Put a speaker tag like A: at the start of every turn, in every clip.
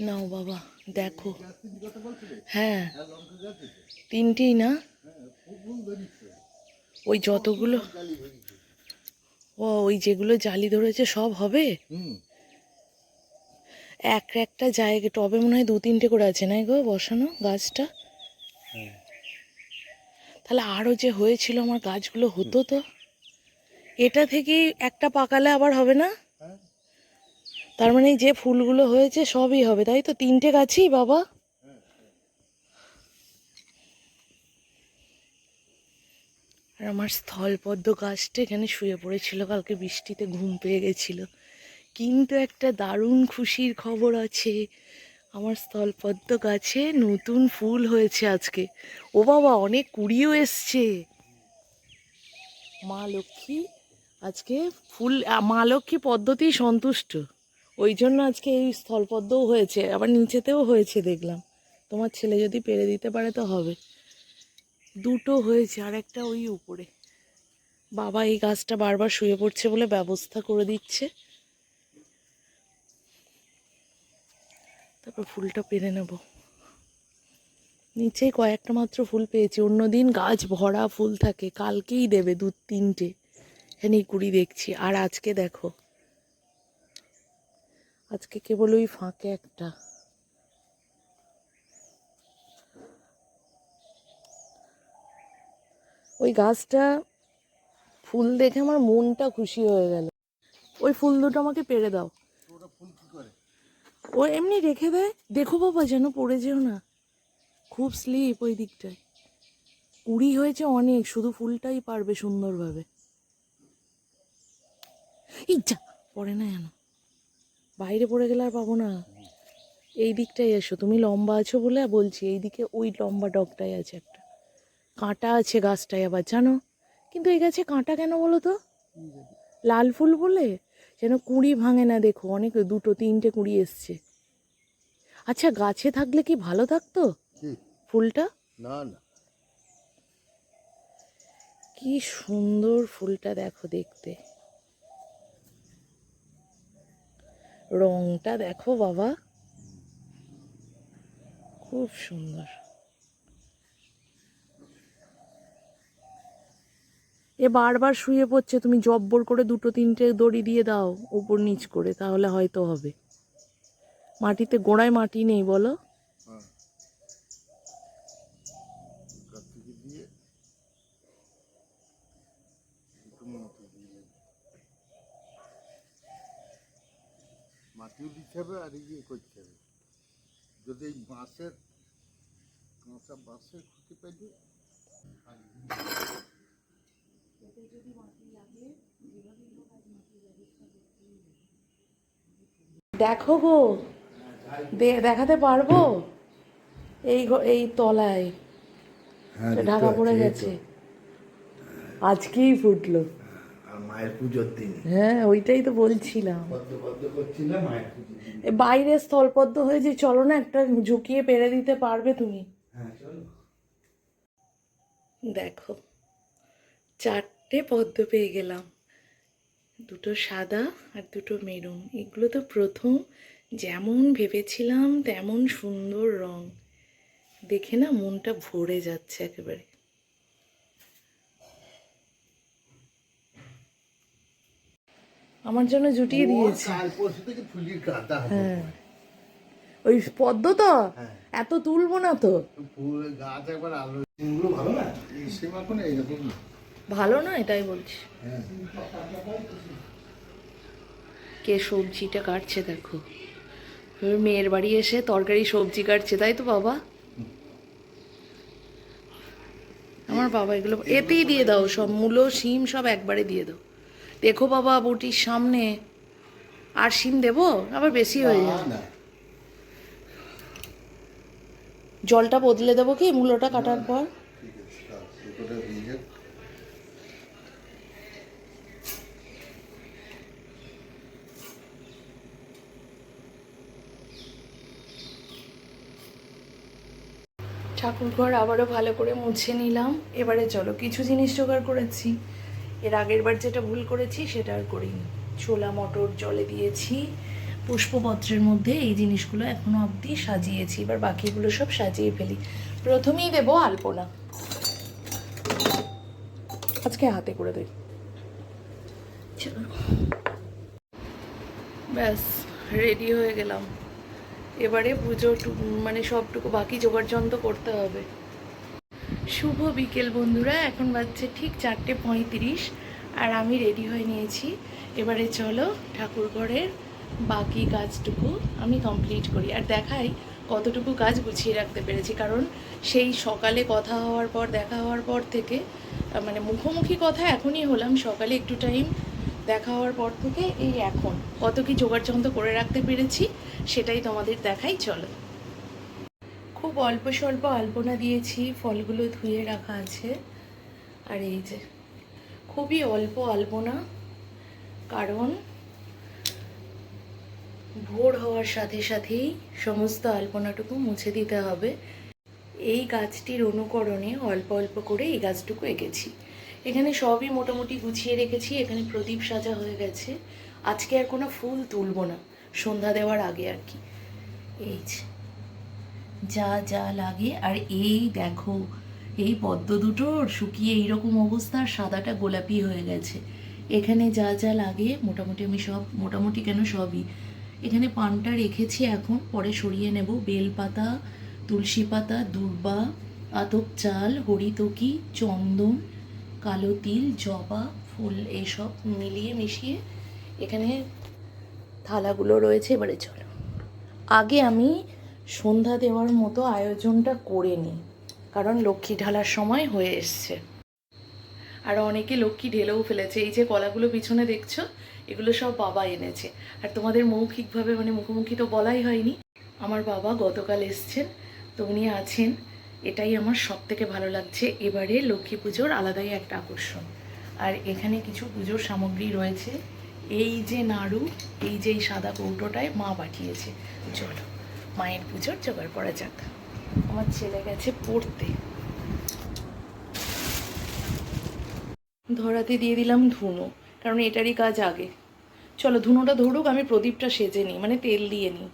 A: নাও বাবা দেখো। হ্যাঁ তিনটেই না? ওই যতগুলো ও ওই যেগুলো জালি ধরেছে সব হবে?
B: হুম।
A: এক একটা জায়গা টবে মনে হয় দু তিনটে করে আছে না গো বসানো গাছটা? তাহলে আরও যে হয়েছিল আমার গাছগুলো হতো তো? এটা থেকেই একটা পাকালে আবার হবে না?
B: হ্যাঁ।
A: তার মানে যে ফুলগুলো হয়েছে, সবই হবে, তাই তো? তিনটে গাছই, বাবা? আর আমার স্থলপদ্ম গাছটা এখানে শুয়ে পড়েছিল, কালকে বৃষ্টিতে ঘুম পেয়ে গেছিল। কিন্তু একটা দারুণ খুশির খবর আছে, আমার স্থলপদ্ম গাছে নতুন ফুল হয়েছে আজকে। ও বাবা, অনেক কুড়িও এসছে। মা লক্ষ্মী, আজকে ফুল, মা লক্ষ্মী পদ্ধতিই সন্তুষ্ট। ওই জন্য আজকে এই স্থলপদ্মও হয়েছে, আবার নিচেতেও হয়েছে দেখলাম। তোমার ছেলে যদি পেরে দিতে পারে তো হবে। দুটো হয়েছে, আর একটা ওই উপরে। বাবা এই গাছটা বারবার শুয়ে পড়ছে বলে ব্যবস্থা করে দিচ্ছে। তারপর ফুলটা পেরে নেব। নিচেই কয়েকটা মাত্র ফুল পেয়েছি। অন্যদিন গাছ ভরা ফুল থাকে, কালকেই দেবে দু তিনটে এখানেই কুড়ি দেখছি। আর আজকে দেখো আজকে কেবল ওই ফাঁকে একটা। ওই গাছটা ফুল দেখে আমার মনটা খুশি হয়ে গেল। ওই ফুল দুটো আমাকে পেরে দাও। ও এমনি রেখে দেয়। দেখো বাবা যেন পড়ে যেও না। খুব স্লিপ ওই দিকটায়। কুড়ি হয়েছে অনেক শুধু ফুলটাই পারবে সুন্দরভাবে। ইচ্ছা পড়ে না যেন। বাইরে পড়ে গেলে আর পাবো না। এই দিকটাই এসো। তুমি লম্বা আছো বলে বলছি এই দিকে ওই লম্বা ডগটাই আছে একটা। কাঁটা আছে গাছটায় আবার জানো? কিন্তু এই গাছে কাঁটা কেন বলো তো? লাল ফুল বলে? যেন কুঁড়ি ভাঙে না দেখো অনেক দুটো তিনটে কুঁড়ি এসছে। আচ্ছা গাছে থাকলে কি ভালো থাকতো? ফুলটা?
B: না না।
A: কি সুন্দর ফুলটা দেখো দেখতে। রংটা দেখো বাবা। খুব সুন্দর। এ বারবার শুয়ে পড়ছে, তুমি জব্বর করে দুটো তিনটে দড়ি দিয়ে দাও উপর নিচ করে, তাহলে হয়তো হবে। মাটিতে গোড়ায় মাটি নেই, বলো
B: হ্যাঁ গাছ থেকে দিয়ে একটু মাটি দিয়ে মাটিও দিতে হবে আর ইয়ে করতে হবে। যদি এই বাঁশের কাঁচা বাঁশের খুঁটি পাইলে
A: দেখো গো দেখাতে পারব? এই এই তলায়।
B: হ্যাঁ
A: ঢাকা পড়ে গেছে। আজকেই ফুটলো।
B: মায়ের পুজোর দিন।
A: হ্যাঁ ওইটাই তো বলছিলাম।
B: মায়ের
A: বাইরে স্থলপদ্ম হয়েছে চলো না একটা ঝুঁকিয়ে পেরে দিতে পারবে তুমি।
B: হ্যাঁ চলো।
A: দেখো চারটে পদ্ম পেয়ে গেলাম। দুটো সাদা আর দুটো মেরুন। এগুলো তো প্রথম যেমন ভেবেছিলাম তেমন সুন্দর রং। দেখে না মনটা ভরে যাচ্ছে একেবারে। আমার জন্য জুটিয়ে দিয়েছে।
B: কাল পরশু থেকে ফুলির কাটা
A: হ্যাঁ। ওই পদ্ম তো?
B: হ্যাঁ।
A: এত তুলবো না তো।
B: গাছ একবার আলো ভালো না? এই এইরকম
A: ভালো না এটাই বলছি।
B: হ্যাঁ।
A: কে সবজিটা কাটছে দেখো। মেয়ের বাড়ি এসে তরকারি সবজি কাটছে তাই তো বাবা? আমার বাবা এগুলো এতেই দিয়ে দাও সব মূলো শিম সব একবারে দিয়ে দাও। দেখো বাবা বটির সামনে। আর শিম দেবো? আবার বেশি হয়ে যাবে। জলটা বদলে দেবো কি? মূলোটা কাটার পর। ঠাকুর ঘর আবারও ভালো করে মুছে নিলাম। এবারে চলো কিছু জিনিস জোগাড় করেছি। এর আগের বার যেটা ভুল করেছি সেটা আর করিনি। ছোলা, মটর, জলে দিয়েছি। পুষ্পপত্রের মধ্যে এই জিনিসগুলো এখনও অবধি সাজিয়েছি। এবার বাকিগুলো সব সাজিয়ে ফেলি। প্রথমেই দেবো আলপনা। আজকে হাতে করে দিই ব্যাস রেডি হয়ে গেলাম। এবারে পুজো মানে সবটুকু বাকি জোগাড় যন্ত্র করতে হবে। শুভ বিকেল বন্ধুরা, এখন বাজছে ঠিক চারটে পঁয়ত্রিশ, আর আমি রেডি হয়ে নিয়েছি। এবারে চলো ঠাকুর ঘরের বাকি কাজটুকু আমি কমপ্লিট করি। আর দেখাই কতটুকু কাজ গুছিয়ে রাখতে পেরেছি, কারণ সেই সকালে কথা হওয়ার পর, দেখা হওয়ার পর থেকে মানে মুখোমুখি কথা এখনই হলাম, সকালে একটু টাইম দেখা হওয়ার পর থেকে এই এখন। কত কি জোগাড় যন্ত্র করে রাখতে পেরেছি, সেটাই তোমাদের দেখাই, চলো। খুব অল্প স্বল্প আলপনা দিয়েছি, ফলগুলো ধুয়ে রাখা আছে। আর এই যে, খুবই অল্প আলপনা, কারণ ভোর হওয়ার সাথে সাথেই সমস্ত আলপনাটুকু মুছে দিতে হবে। এই গাছটির অনুকরণে অল্প অল্প করে এই গাছটুকু এঁকেছি। এখানে সবই মোটামুটি গুছিয়ে রেখেছি, এখানে প্রদীপ সাজা হয়ে গেছে। আজকে আর কোনো ফুল তুলব না, সন্ধ্যা দেওয়ার আগে আর কি। এই যে। যা যা লাগে। আর এই দেখো, এই পদ্ম দুটোর শুকিয়ে এইরকম অবস্থা সাদাটা গোলাপি হয়ে গেছে। এখানে যা যা লাগে, মোটামুটি আমি সব, মোটামুটি কেন সবই। এখানে পানটা রেখেছি এখন, পরে সরিয়ে নেব। বেলপাতা, তুলসী পাতা, দুর্বা, আতপ চাল, হরিতকি, চন্দন, কালো তিল, জবা, ফুল এইসব মিলিয়ে মিশিয়ে এখানে থালাগুলো রয়েছে। এবারে চলো। আগে আমি সন্ধ্যা দেওয়ার মতো আয়োজনটা করে নিই কারণ লক্ষ্মী ঢালার সময় হয়ে এসছে। আর অনেকে লক্ষ্মী ঢেলেও ফেলেছে। এই যে কলাগুলো পিছনে দেখছ, এগুলো সব বাবা এনেছে। আর তোমাদের মৌখিকভাবে মানে মুখোমুখি তো বলাই হয়নি। আমার বাবা গতকাল এসছেন, তো উনি আছেন। এটাই আমার সব থেকে ভালো লাগছে। এবারে লক্ষ্মী পুজোর আলাদাই একটা আকর্ষণ। আর এখানে কিছু পুজোর সামগ্রী রয়েছে। এই যে নাড়ু, এই যে এই সাদা কৌটোটায় মা পাঠিয়েছে। চলো। মায়ের পুজোর জোগাড় করা যাক। আমার ছেলে গেছে পড়তে। ধরাতে দিয়ে দিলাম ধুনো, কারণ এটারই কাজ আগে। চলো, ধুনোটা ধরুক, আমি প্রদীপটা সেজে নিই মানে তেল দিয়ে নিই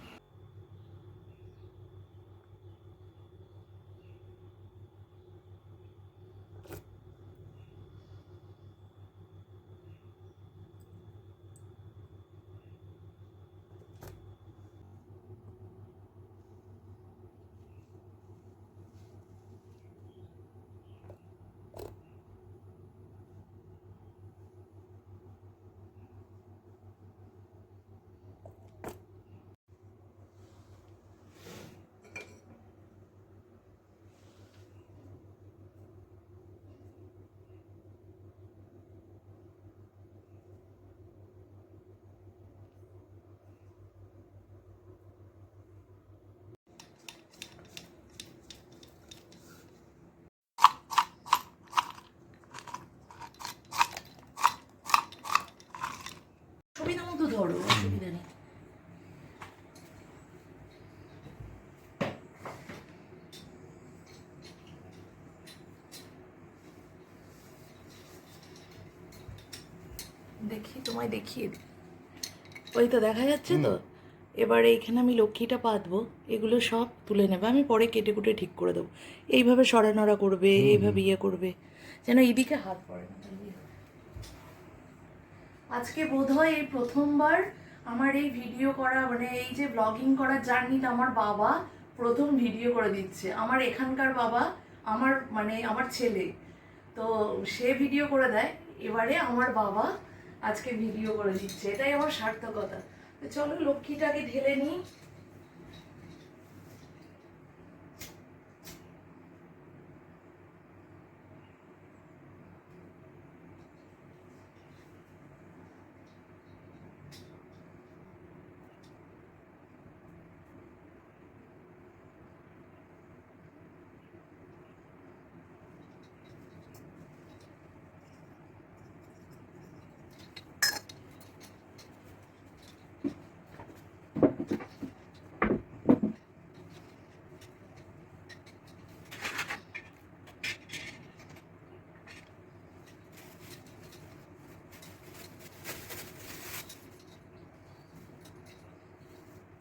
A: সুবিধা মতো ধরো অসুবিধা নেই দেখি তোমায় দেখিয়ে দিই। ওই তো দেখা যাচ্ছে তো। এবার এইখানে আমি লক্ষ্মীটা পাতবো এগুলো সব তুলে নেবে। আমি পরে কেটে কুটে ঠিক করে দেবো। এইভাবে সরানড়া করবে এইভাবে ইয়ে করবে। যেন এইদিকে হাত পড়ে না। আজকে বোধহয় এই প্রথমবার আমার এই ভিডিও করা মানে এই যে ব্লগিং করার জার্নিটা আমার বাবা প্রথম ভিডিও করে দিচ্ছে। আমার এখানকার বাবা আমার মানে আমার ছেলে। তো সে ভিডিও করে দেয়। এবারে আমার বাবা আজকে ভিডিও করে দিচ্ছে এটাই আমার সার্থকতা। চলো লক্ষ্মীটাকে ঢেলে নিই।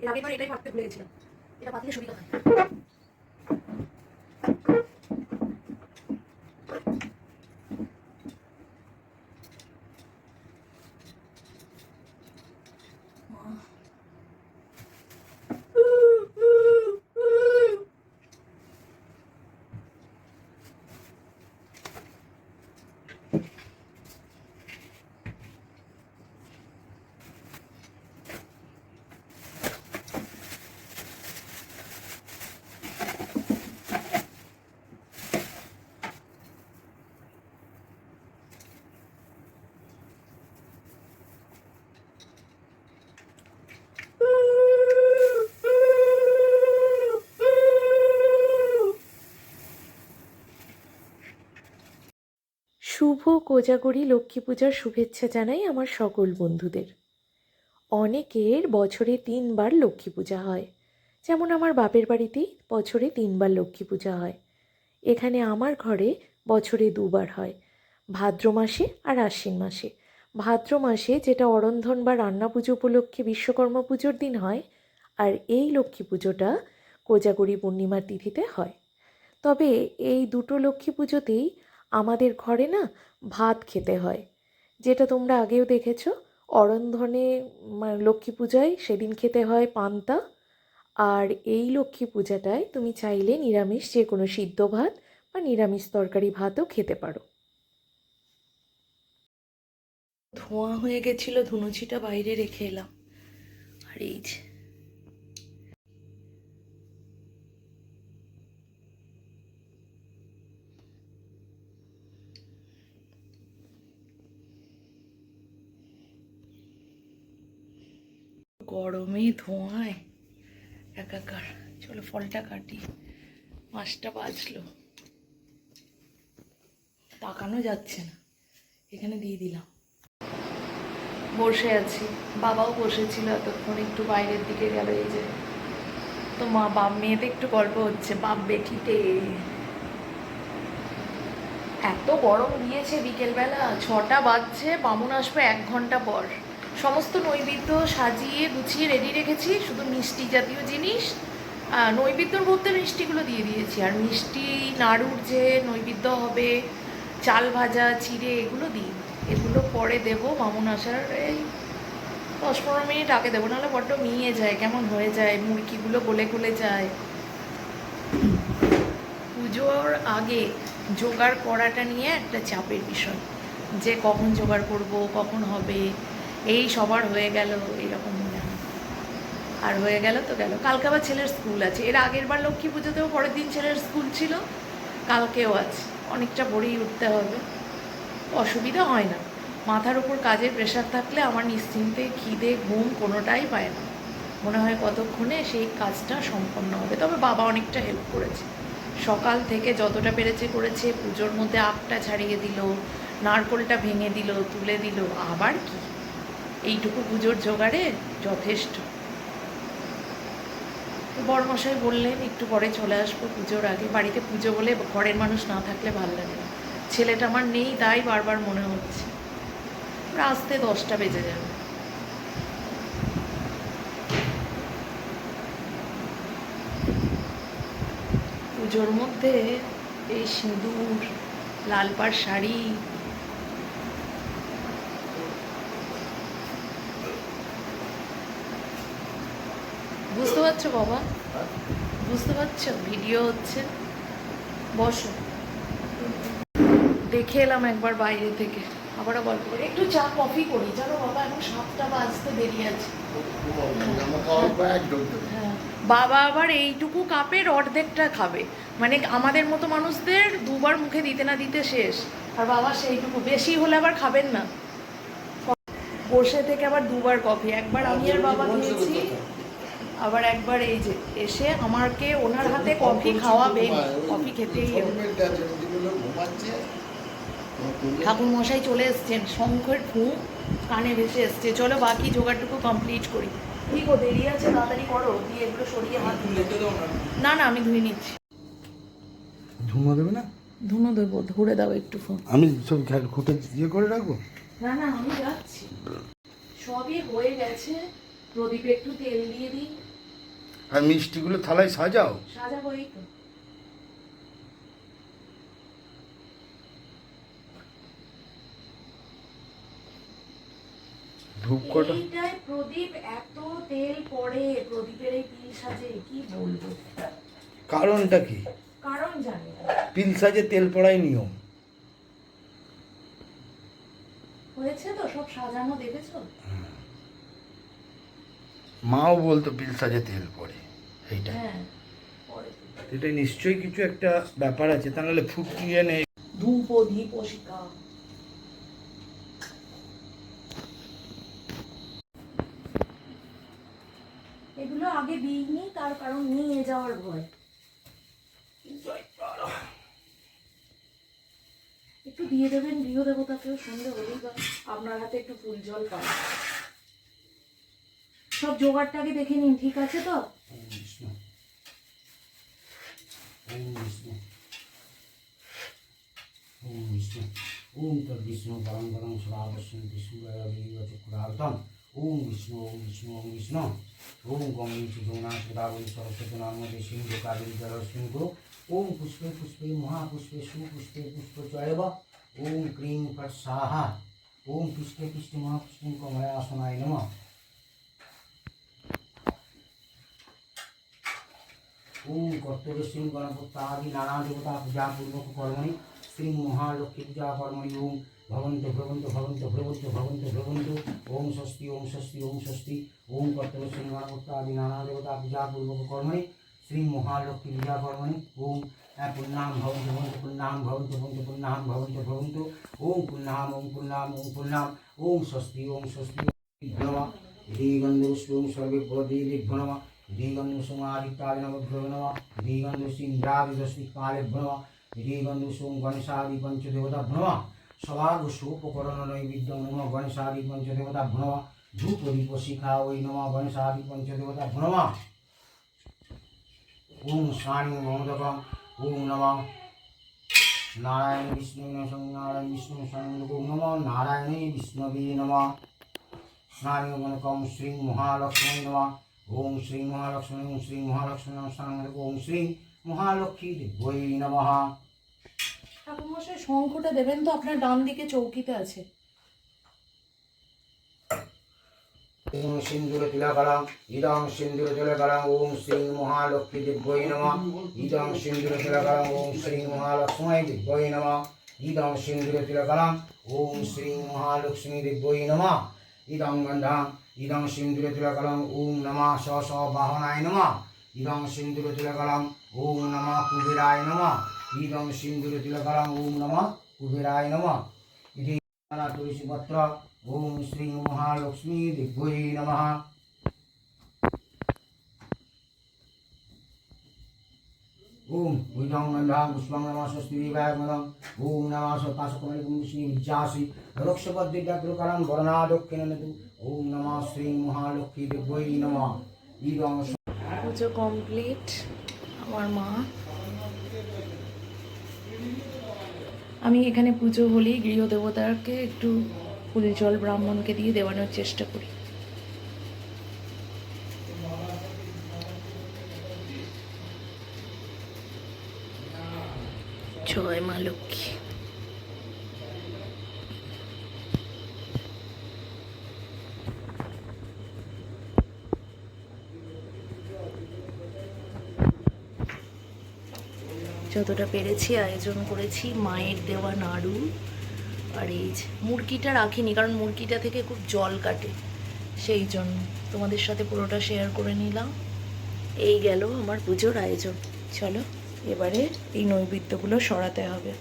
A: এর এটাই ভাবতে ভুলে গেছিলাম। এটা পাতলে সুবিধা হয়। কোজাগরি লক্ষ্মী পূজার শুভেচ্ছা জানাই আমার সকল বন্ধুদের। অনেকের বছরে তিনবার লক্ষ্মী পূজা হয়। যেমন আমার বাপের বাড়িতেই বছরে তিনবার লক্ষ্মী পূজা হয়। এখানে আমার ঘরে বছরে দুবার হয়। ভাদ্র মাসে আর আশ্বিন মাসে। ভাদ্র মাসে যেটা অরন্ধন বা রান্না পুজো উপলক্ষে বিশ্বকর্মা পুজোর দিন হয়, আর এই লক্ষ্মী পুজোটা কোজাগরি পূর্ণিমার তিথিতে হয়। তবে এই দুটো লক্ষ্মী পুজোতেই আমাদের ঘরে না ভাত খেতে হয়। যেটা তোমরা আগেও দেখেছ, অরন্ধনে লক্ষ্মী পূজায় সেদিন খেতে হয় পান্তা। আর এই লক্ষ্মী পূজাটায় তুমি চাইলে নিরামিষ যে কোনো সিদ্ধ ভাত বা নিরামিষ তরকারি ভাতও খেতে পারো। ধোঁয়া হয়ে গেছিল, ধুনুচিটা বাইরে রেখে এলাম। আর এই যে গরমে ধোঁয়ায় একাকার। চলো, ফলটা কাটি। পাঁচটা বাজলো। তাকানো যাচ্ছে না। এখানে দিয়ে দিলাম। বসে আছি। বাবাও বসেছিল এতক্ষণ, একটু বাইরের দিকে গেল এই যে। তো মা, বাপ মেয়েতে একটু গল্প হচ্ছে। বাপ বেঠিতে এত গরম দিয়েছে বিকেলবেলা। ছটা বাজছে, বামুন আসবে এক ঘণ্টা পর। সমস্ত নৈবেদ্য সাজিয়ে, গুছিয়ে রেডি রেখেছি, শুধু মিষ্টি জাতীয় জিনিস। নৈবেদ্যর মধ্যে মিষ্টিগুলো দিয়ে দিয়েছি। আর মিষ্টি, নাড়ুর যে নৈবেদ্য হবে, চাল ভাজা, চিড়ে, এগুলো দিই। এগুলো পরে দেবো। বামুন আসার এই দশ পনেরো মিনিট আগে দেবো। নাহলে বড্ড মিয়ে যায়, কেমন হয়ে যায়, মুরগিগুলো গলে গলে যায়। পুজোর আগে জোগাড় করাটা নিয়ে একটা চাপের বিষয়। যে কখন জোগাড় করব, কখন হবে এই সবার হয়ে গেল এরকম মনে হয়। আর হয়ে গেল তো গেল। কালকে আবার ছেলের স্কুল আছে। এর আগের বার লক্ষ্মী পুজোতেও পরের দিন ছেলের স্কুল ছিল। কালকেও আছে। অনেকটা ভোরেই উঠতে হবে। অসুবিধা হয় না। মাথার উপর কাজের প্রেশার থাকলে আমার নিশ্চিন্তে খিদে, ঘুম কোনোটাই পায় না। মনে হয় কতক্ষণে সেই কাজটা সম্পন্ন হবে। তবে বাবা অনেকটা হেল্প করেছে। সকাল থেকে যতটা পেরেছে করেছে। পুজোর মধ্যে আগটা ছাড়িয়ে দিল, নারকোলটা ভেঙে দিল, তুলে দিল। আবার কি? এইটুকু পুজোর জোগাড়ে যথেষ্ট। বড়মশাই বললেন, একটু পরে চলে আসব পুজোর আগে। বাড়িতে পুজো বলে ঘরের মানুষ না থাকলে ভালো লাগে না। ছেলেটা আমার নেই, তাই বারবার মনে হচ্ছে। আসতে দশটা বেজে যাবে। পুজোর মধ্যে এই সিঁদুর, লাল পাড় শাড়ি বুঝতে পারছ বাবা? বুঝতে পারছ? ভিডিও হচ্ছে। বসো। দেখে এলাম একবার বাইরে থেকে। আবারও গল্প একটু চা, কফি করি। জানো বাবা, এখন সাতটা বাজতে দেরি আছে। হ্যাঁ। বাবা আবার এইটুকু কাপের অর্ধেকটা খাবে। মানে আমাদের মতো মানুষদের দুবার মুখে দিতে না দিতে শেষ। আর বাবা সেইটুকু। বেশি হলে আবার খাবেন না। বসে থেকে আবার দুবার কফি। একবার আমি আর বাবা খেয়েছি। আবার একবার এই যে এসে আমাকে ওনার হাতে কফি খাওয়াবেন কফি খেতেই ঠাকুর মশাই চলে এসছেন শঙ্খের ফু কানে ভেসে এসছে। চলো বাকি জোগাড়টুকু কমপ্লিট করি। কি গো দেরি আছে তাড়াতাড়ি করো দিয়ে এগুলো সরিয়ে হাত ধুয়ে না না আমি ধুয়ে নিচ্ছি।
B: ধুমা দেবে না?
A: ধুনো দেবো ধরে দাও একটু ফোন।
B: আমি সব খুঁটে ইয়ে করে রাখব?
A: না না আমি যাচ্ছি। সবই হয়ে গেছে। প্রদীপে একটু তেল দিয়ে দিই।
B: আর মিষ্টিগুলো থালায় সাজাও।
A: সাজাবো এই তো।
B: ধূপ
A: প্রদীপ এত তেল পড়ে প্রদীপের এই তিল সাজে কি বলব
B: কারণটা কি?
A: কারণ জানি
B: পিল সাজে তেল পড়াই নিয়ম।
A: হয়েছে তো সব সাজানো দেখেছ?
B: মাও বলতো পিল সাজে তেল পড়ে এইটা।
A: হ্যাঁ
B: এটা নিশ্চয়ই কিছু একটা ব্যাপার আছে তা নাহলে ফুটিয়ে নেই
A: ধূপ দীপ শিকা এগুলো আগে দিইনি তার কারণ নিয়ে যাওয়ার ভয়। একটু দিয়ে দেবেন গৃহ দেবতাকেও সন্ধে হলেই বা আপনার হাতে একটু ফুল জল পায় সব জোগাড়টাকে দেখে নিন, ঠিক আছে তো?
C: ওম বিষ্ণু ওম বিষ্ণু ওম বিষ্ণু ওম তদ বিষ্ণু পরম পরম সদাবশ্যম বিষ্ণুরায় বিচক্রার্তম ওম বিষ্ণু ওম বিষ্ণু ওম বিষ্ণু ওম গঙ্গী যমুনা সদাবলী সরস্বতী নর্মদে সিন্ধু কাবেরী জলস্মিন কুরু ওম পুষ্পে পুষ্পে মহাপুষ্পে সুপুষ্পে পুষ্প চয়ব ওম শ্রী গণপত্যাদি নানা দেবতা পূজা পূর্বক কর্মণি শ্রী মহালক্ষ্মী পূজা কর্মণি ওম ভবন্ত ভ্রবন্ত ভবন্ত ভ্রবন্ত ভবন্ত ভ্রবন্ত ওম ষষ্ঠী ওম ষষ্ঠী ওম ষষ্ঠী ওম কর্তব্য শ্রী গণপত্যাদি নানা দেবতা পূজা পূর্বক কর্মণি শ্রী মহালক্ষ্মী পূজা কর্মণি ওম আহ, পুণ্যাম ভবন্ত ভবন্ত পুণ্যাম ভবন্ত ভবন্ত পুণ্যাম ভবন্ত ভবন্ত ওম পুণ্যাম ওম পুণ্যাম ওম পুণ্যাম ওম ষষ্ঠী ওম ষষ্ঠী নমঃ ধীগন্ধুষ্পুং সর্বে প্রদীদিভ্য নমভ্যো নমঃ ধীগন্ধুসিন্দ্রাদিদস্মিকালেভ্য নমঃ ধীগন্ধুসুং গণেশাদি পঞ্চদেবতাভ্য নমঃ সবাগুষোপকরণ নৈবিদ্যং নমঃ গণেশাদি পঞ্চদেবতাভ্য নমঃ ধূপ দীপ শিখা ওই নমঃ গণেশাদি পঞ্চদেবতাভ্য নমঃ ওম স্নানি মমোদকম ওম নমঃ নারায়ণ বিষ্ণু নমঃ নারায়ণ বিষ্ণু ওম নমঃ নারায়ণে বিষ্ণবে নমঃ স্নানগণকম শ্রী মহালক্ষ্মী নমঃ ওম শ্রী মহালক্ষ্মী ওম শ্রী মহালক্ষ্মী নমঃ স্নানগণক ওম শ্রী মহালক্ষ্মী দেবৈ নমঃ।
A: ঠাকুরমশাই শঙ্খটা দেবেন তো আপনার ডান দিকে চৌকিতে আছে।
C: ইদং সিন্দুর তিলকলাম ইদং সিন্দুর তিলকলাম ওম শ্রী মহালক্ষ্মী দেবৈ নমঃ। ইদং সিন্দুর তিলকলাম ওম শ্রী মহালক্ষ্মী দেবৈ নমঃ। ইদং সিন্দুর তিলকলাম ওম শ্রী মহালক্ষ্মী দেবৈ নমঃ। ইদং গন্ধাম ইদং সিন্দুর তিলকলাম ওম নমঃ স স বাহনায় নমঃ। ইদং সিন্দুর তিলকলাম ওম নমঃ কুবেরায় নমঃ। ইদং সিন্দুর তিলকলাম ওম নমঃ কুবেরায় নমঃ। ইতি তুলসী পত্র ওম শ্রী মহালক্ষ্মী দিব্যৈ নমঃ। ওম উইদং গন্ধাম পুষ্পং নমঃ স্বস্তি দেবায় মদম ওম নমঃ সতাসকমলিকম শ্রী বিদ্যাসি। রক্ষপদ্দিব্যাগ্রকরম বর্ণাদক্ষিণনতু ওম নমঃ শ্রী মহালক্ষ্মী দিব্যৈ নমঃ
A: পুজো কমপ্লিট, আমার মা। আমি এখানে পুজো হলেই গৃহদেবতাকে একটু ফুল জল ব্রাহ্মণকে দিয়ে দেওয়ানোর চেষ্টা করি। জয় মা লক্ষ্মী। যতটা পেরেছি আয়োজন করেছি, মায়ের দেওয়া নাড়ু আর এই মুরগিটা রাখিনি, কারণ মুরগিটা থেকে খুব জল কাটে। সেই জন্য তোমাদের সাথে পুরোটা শেয়ার করে নিলাম। এই গেল আমার পুজোর আয়োজন। চলো, এবারে এই নৈবেদ্যগুলো সরাতে হবে।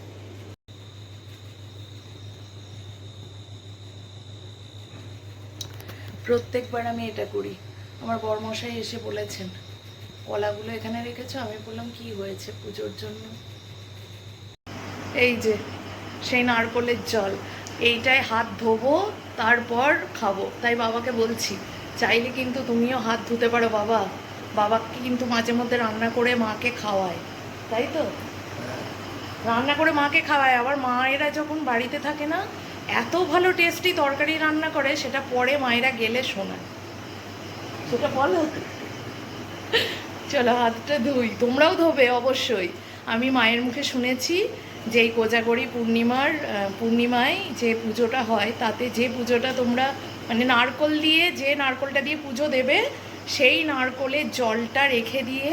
A: প্রত্যেকবার আমি এটা করি। আমার বরমশাই এসে বলেছেন কলাগুলো এখানে রেখেছো? আমি বললাম, কি হয়েছে পুজোর জন্য? এই যে, সেই নারকলের জল। এইটায় হাত ধোবো, তারপর খাব। তাই বাবাকে বলছি, চাইলে কিন্তু তুমিও হাত ধুতে পারো বাবা। বাবাকে কিন্তু মাঝে মধ্যে রান্না করে মাকে খাওয়ায়। তাই তো? রান্না করে মাকে খাওয়ায়। আবার মায়েরা যখন বাড়িতে থাকে না, এত ভালো টেস্টি তরকারি রান্না করে, সেটা পরে মায়েরা গেলে শোনায়। সেটা বলো। চলো, হাতটা ধুই। তোমরাও ধোবে, অবশ্যই। আমি মায়ের মুখে শুনেছি যে এই কোজাগরি পূর্ণিমার পূর্ণিমায় যে পুজোটা হয়, তাতে যে পুজোটা তোমরা মানে নারকল দিয়ে, যে নারকলটা দিয়ে পুজো দেবে, সেই নারকলের জলটা রেখে দিয়ে,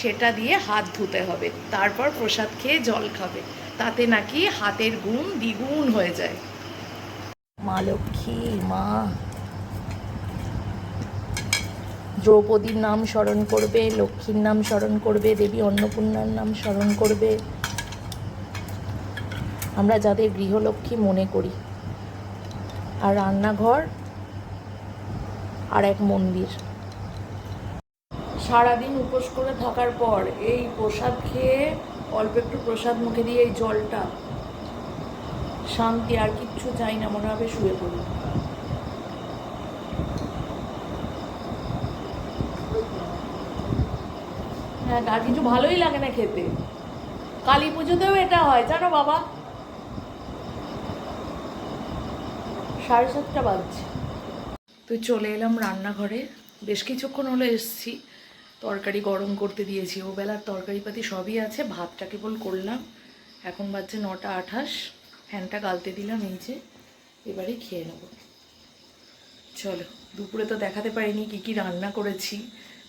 A: সেটা দিয়ে হাত ধুতে হবে। তারপর প্রসাদ খেয়ে জল খাবে। তাতে নাকি হাতের গুণ দ্বিগুণ হয়ে যায়। মা লক্ষ্মী, মা। দ্রৌপদীর নাম স্মরণ করবে, লক্ষ্মীর নাম স্মরণ করবে, দেবী অন্নপূর্ণার নাম স্মরণ করবে। আমরা যাদের গৃহলক্ষ্মী মনে করি। আর রান্নাঘর আর এক মন্দির। সারাদিন উপোস করে থাকার পর এই প্রসাদ খেয়ে অল্প একটু প্রসাদ মুখে দিয়ে এই জলটা, শান্তি আর কিচ্ছু চাই না, মনে হবে শুয়ে পড়ি। হ্যাঁ আর কিছু ভালোই লাগে না খেতে। কালী পুজোতেও এটা হয়, জানো বাবা? সাড়ে সাতটা বাজছে। তো চলে এলাম রান্নাঘরে। বেশ কিছুক্ষণ হলো এসছি। তরকারি গরম করতে দিয়েছি। ও বেলার তরকারি পাতি সবই আছে ভাতটা কেবল করলাম। এখন বাজছে নটা আঠাশ। ফ্যানটা গালতে দিলাম এই যে, এবারে খেয়ে নেব। চলো, দুপুরে তো দেখাতে পারিনি কি কি রান্না করেছি।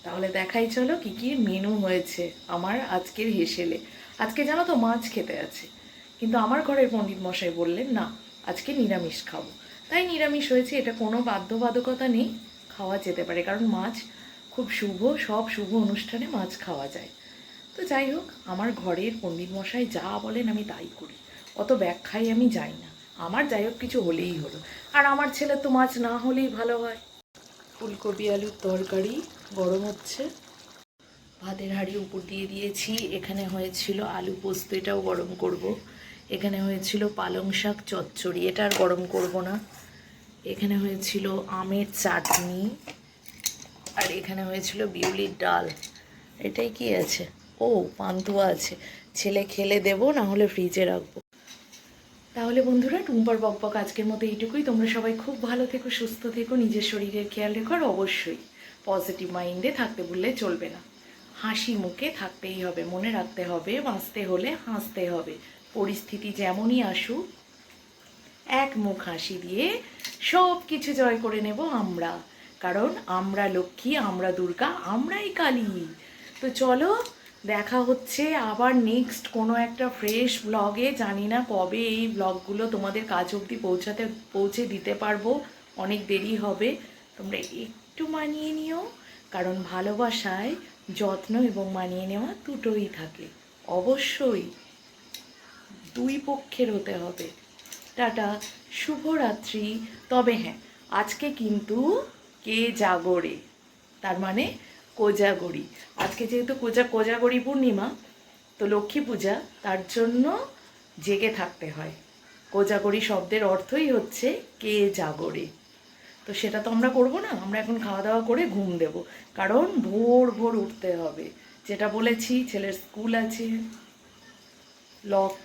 A: তাহলে দেখাই চলো কি কি মেনু হয়েছে আমার আজকের হেসেলে। আজকে জানো তো মাছ খেতে আছে। কিন্তু আমার ঘরের পণ্ডিত মশাই বললেন, না, আজকে নিরামিষ খাব। তাই নিরামিষ হয়েছে, এটা কোনো বাধ্যবাধকতা নেই, খাওয়া যেতে পারে। কারণ মাছ খুব শুভ, সব শুভ অনুষ্ঠানে মাছ খাওয়া যায়। তো যাই হোক, আমার ঘরের পণ্ডিত মশাই যা বলেন আমি তাই করি। অত ব্যাখ্যায় আমি যাই না। আমার যাই হোক, কিছু হলেই হলো। আর আমার ছেলে তো মাছ না হলেই ভালো হয়। ফুলকপি আলুর তরকারি, গরম হচ্ছে। ভাতের হাঁড়ি উপর দিয়ে দিয়েছি। এখানে হয়েছিল আলু পোস্ত, এটাও গরম করব। এখানে হয়েছিল পালং শাক, চচ্চড়ি, এটা আর গরম করব না। এখানে হয়েছিল আমের চাটনি আর এখানে হয়েছিল বিউলির ডাল। এটাই কি আছে? ও, পান্তুয়া আছে। ছেলে খেলে দেবো, না হলে ফ্রিজে রাখব। তাহলে বন্ধুরা টুম্পার বকবক আজকের মতো এইটুকুই। তোমরা সবাই খুব ভালো থেকো, সুস্থ থেকো, নিজের শরীরের খেয়াল রেখো আর অবশ্যই পজিটিভ মাইন্ডে থাকতে বললে চলবে না। হাসি মুখে থাকতেই হবে, মনে রাখতে হবে, বাঁচতে হলে হাসতে হবে। পরিস্থিতি যেমনই আসুক, এক মুখ হাসি দিয়ে সব কিছু জয় করে নেব আমরা। কারণ আমরা লক্ষ্মী, আমরা দুর্গা, আমরাই কালী। তো চলো দেখা হচ্ছে আবার নেক্সট কোনো একটা ফ্রেশ ব্লগে জানি না কবে এই ব্লগগুলো তোমাদের কাজ অবধি পৌঁছাতে, পৌঁছে দিতে পারব। অনেক দেরি হবে। তোমরা একটু মানিয়ে নিও, কারণ ভালোবাসায় যত্ন এবং মানিয়ে নেওয়া দুটোই থাকে। অবশ্যই দুই পক্ষের হতে হবে। টাটা, শুভরাত্রি। তবে হ্যাঁ আজকে কিন্তু কে জাগরে? তার মানে কোজাগরি। আজকে যেহেতু কোজা, কোজাগরি পূর্ণিমা, তো লক্ষ্মী পূজা, তার জন্য জেগে থাকতে হয়। কোজাগরি শব্দের অর্থই হচ্ছে কে জাগরে। তো সেটা তো আমরা করব না, আমরা এখন খাওয়া দাওয়া করে ঘুম দেব। কারণ ভোর ভোর উঠতে হবে। যেটা বলেছি, ছেলের স্কুল আছে, লক